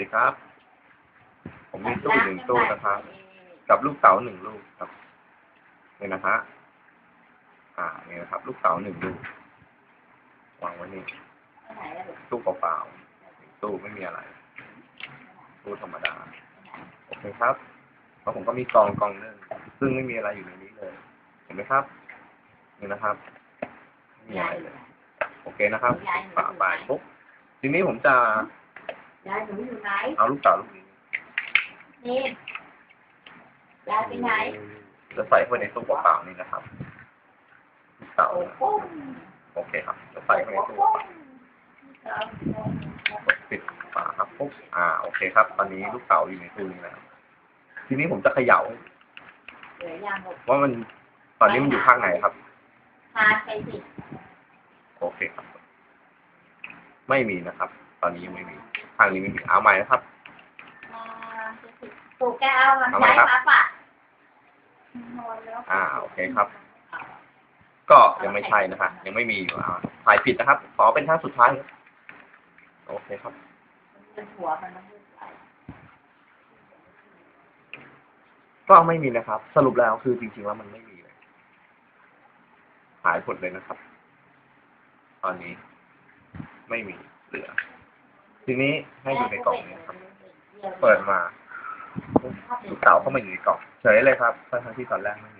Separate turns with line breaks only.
สิครับ ผมมีตู้หนึ่งตู้นะครับ กับลูกเต๋าหนึ่งลูกครับนี่นะฮะอ่านี่นะครับ ลูกเต๋าหนึ่งลูกวางไว้นี่
ไหนแล้วลูก
ตู้เปล่าๆตู้ไม่มีอะไร ตู้ธรรมดา โอเคครับแล้วผมก็มีกล่องกล่องหนึงซึ่งไม่มีอะไรอยู่ในนี้เลย เห็นไหมครับ นี่นะครับไม่มีอะไรเลย โอเคนะครับฝาไปปุ๊บทีนี้ผมจะ
ยายหนูอยู่ไหน
เอาลูกเต๋าลูกนี้
นี่ยายไปไหน
จะใส่เข้าไปในตู้เปล่าๆนี่นะครับลูกเต๋า
โอ้
นะ
โห
โอเคครับจะใส่เข้าไปในตู้กดปิดฝาครับปุ๊บอ่าโอเคครับ ตอนนี้ลูกเต๋าอยู่ในตู้นี้แล้วทีนี้ผมจะเขย่า
เหลือยางหมด
ว่ามันตอนนี้มันอยู่ข้างไหนครับ
พาไปสิ
โอเคครับ ไม่มีนะครับ ตอนนี้ยังไม่มีข้างนี้ไม่มีเอาใหม่นะครับ
อ่าถูกแกเอามัน
เอาไหม
ใช้
ครับ
มาปะนอนแล้ว
อ่าโอเคครับ ก็ยังไม่ใช่นะฮะยังไม่มีอยู่อ่าถ่ายผิดนะครับ ขอเป็นครั้งสุดท้ายครับโอเคครับ
เป็นหัวมันน้ำมูกไหล
ก็ไม่มีนะครับ สรุปแล้วคือจริงๆแล้วมันไม่มีเลยหายหมดเลยนะครับ ตอนนี้ไม่มีเหลือ ทีนี้ให้อยู่ในกล่องนี้ครับ เปิดมาปุ๊บลูกเต๋าเข้ามาอยู่ในกล่องเฉยเลยครับทั้งที่ตอนแรกไม่มี